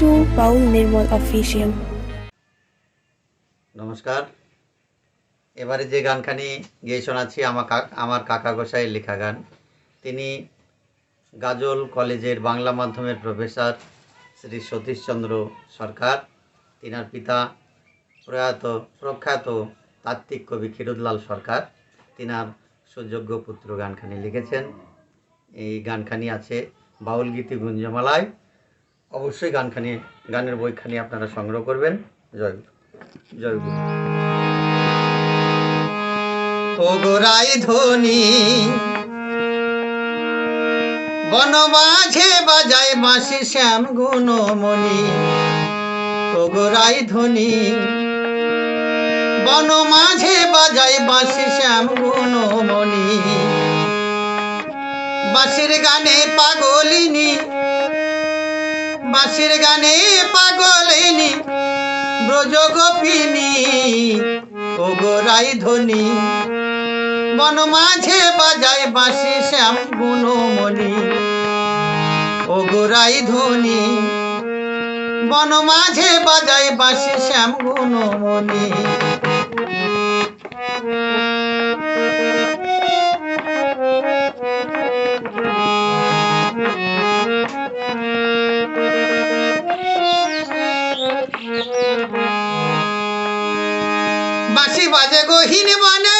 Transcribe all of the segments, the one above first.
Two নির্মল official নমস্কার। এবারে যে গানখানি গিয়ে শোনাচ্ছি, আমার আমার কাকা গোসাইয়ের লেখা গান। তিনি গাজল কলেজের বাংলা মাধ্যমের প্রফেসর শ্রী সতীশচন্দ্র সরকার। তিনার পিতা প্রয়াত, প্রখ্যাত তাত্ত্বিক কবি ক্ষীরোদলাল সরকার। তিনার সুযোগ্য পুত্র গানখানি লিখেছেন। এই গানখানি আছে বাউল গীতি গুঞ্জমালায়। অবশ্যই গানখানি গানের বইখানি আপনারা সংগ্রহ করবেন। জয় জয় গুরু। ও গোরাই ধ্বনি, বন মাঝে বাজায় বাঁশি শ্যাম গুণমণি। ও গোরাই ধ্বনি, বন মাঝে বাজায় বাঁশি শ্যাম গুণমণি। বাঁশির গানে পাগলিনী বাঁশির গানে পাগলিনী, ব্রজ গোপিনী ও গোরাই ধ্বনি বন মাঝে বাজায় বাঁশি শ্যাম গুণমণি ও গোরাই ধ্বনি বন মাঝে বাজায় বাঁশি শ্যাম গুণমণি বাঁশি বাজে গহীন বনে।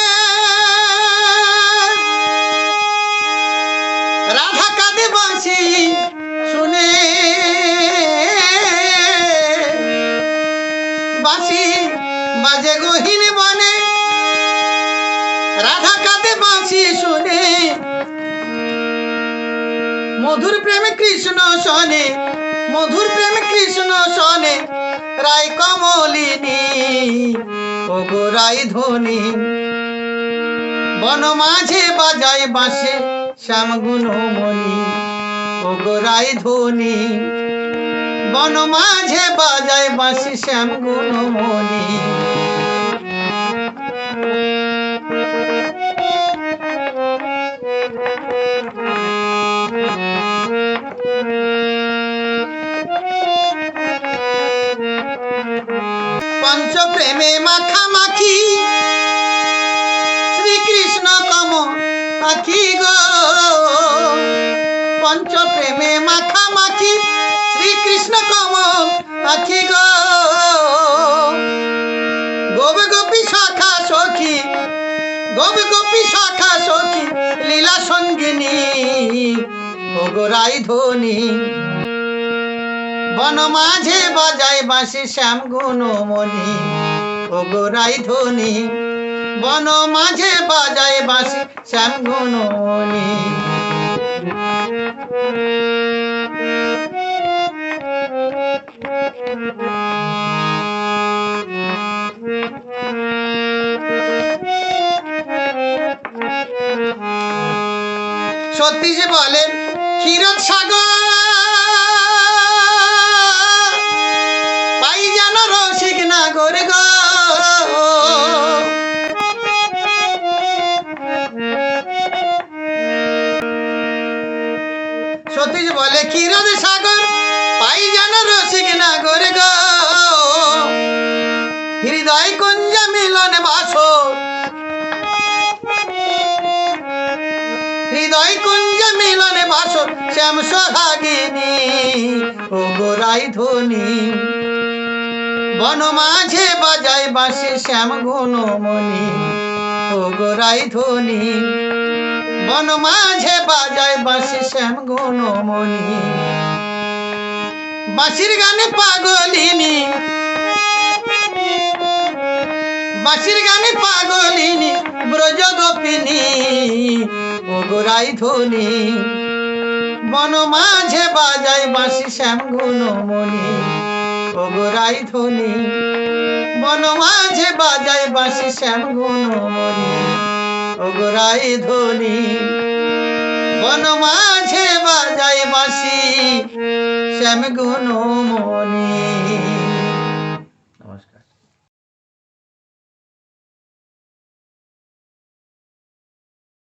রাধা কাঁদে বাঁশি শুনে। বাঁশি বাজে গহীন বনে। রাধা কাঁদে বাঁশি শুনে। মধুর প্রেম কৃষ্ণ শনে, মধুর প্রেম কৃষ্ণ শনে, রায় কমলিনী। ও গো রাই ধ্বনি। বন মাঝে বাজায় বাঁশে শ্যাম গুণমণি ওগোরাই ধ্বনি। বন মাঝে বাজায় বাঁশি শ্যাম গুণমণি আখি গো। পঞ্চ প্রেমে মাখামাখি শ্রীকৃষ্ণ কম আখি গো। গোপ গোপী শাখা সখী, গোপ গোপী শাখা সখী, লীলা সঙ্গিনী ভোগরাই ধ্বনি বন মাঝে বাজায় বাঁশি শ্যাম গুণমণি ও গোরাই ধ্বনি বন মাঝে বাজায় বাঁশি শ্যাম সত্যি যে বলেন ক্ষীরত সাগর সতীশ বলে ক্ষীরদ সাগর, পাই যেন রসিক নাগর গো। হৃদয় কুঞ্জ মিলন বাসর। হৃদয় কুঞ্জ মিলনে বাসর, শ্যাম সোহাগিনী, ও গোরাই ধ্বনি বন মাঝে বাজায় বাঁশি, শ্যাম গুণমণি গোরাই ধ্বনি বন মাঝে বাজায় বাঁশি শ্যাম গুণমণি। বাঁশির গানে পাগলিনী। বাঁশির গানে পাগলিনী, ব্রজ গোপিনী। ও গোরাই ধ্বনি বন মাঝে বাজায় বাঁশি শ্যাম গুণমণি। ও গোরাই ধ্বনি বন মাঝে বাজায় বাসি শ্যাম গুণমণি। গোরাই ধ্বনি বন মাঝে বাজায় বাসি শ্যাম গুণমণি।